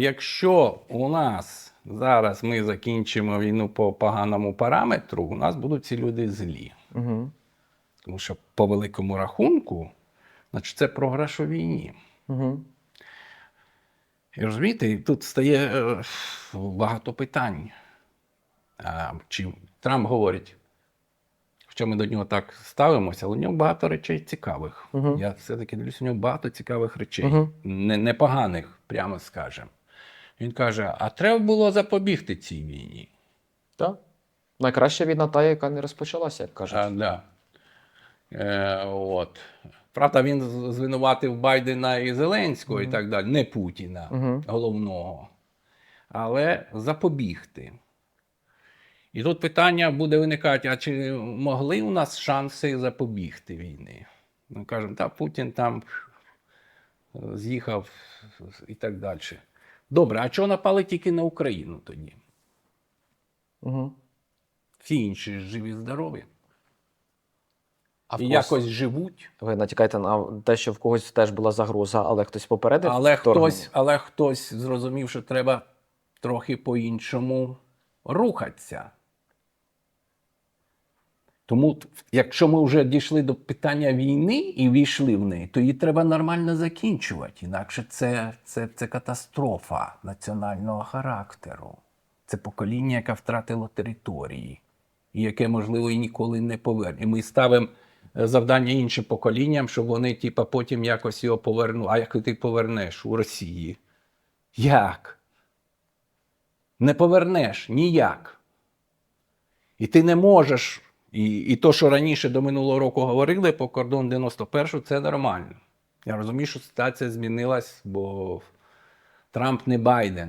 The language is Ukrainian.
Якщо у нас зараз ми закінчимо війну по поганому параметру, у нас будуть ці люди злі. Угу. Тому що по великому рахунку, значить, це програш у війні. Угу. І розумієте, тут стає е, багато питань. А, чи Трамп говорить, що ми до нього так ставимося, але у нього багато речей цікавих. Мгм. Я все-таки дивлюся, у нього багато цікавих речей, не, непоганих, прямо скажемо. Він каже: а треба було запобігти цій війні. Так. Найкраща війна та, яка не розпочалася, як кажуть. А, да. е, от. Правда, він звинуватив Байдена і Зеленського і так далі, не Путіна Мгм. головного. Але запобігти. І тут питання буде виникати: а чи могли у нас шанси запобігти війни? Ми кажемо, та Путін там з'їхав і так далі. Добре, а чого напали тільки на Україну тоді? Угу. Всі інші живі, здорові. А в і якось живуть. Ви натякаєте на те, що в когось теж була загроза, але хтось попередив. Але вторгнення? хтось, але хтось зрозумів, що треба трохи по-іншому рухатися. Тому, якщо ми вже дійшли до питання війни і війшли в неї, то її треба нормально закінчувати. Інакше це, це, це катастрофа національного характеру. Це покоління, яке втратило території, і яке, можливо, і ніколи не поверне. І ми ставимо е, завдання іншим поколінням, щоб вони, типа, потім якось його повернули. А як ти повернеш у Росії? Як? Не повернеш ніяк. І ти не можеш. І, і то, що раніше до минулого року говорили по кордон 91 це нормально. Я розумію, що ситуація змінилась, бо Трамп не Байден.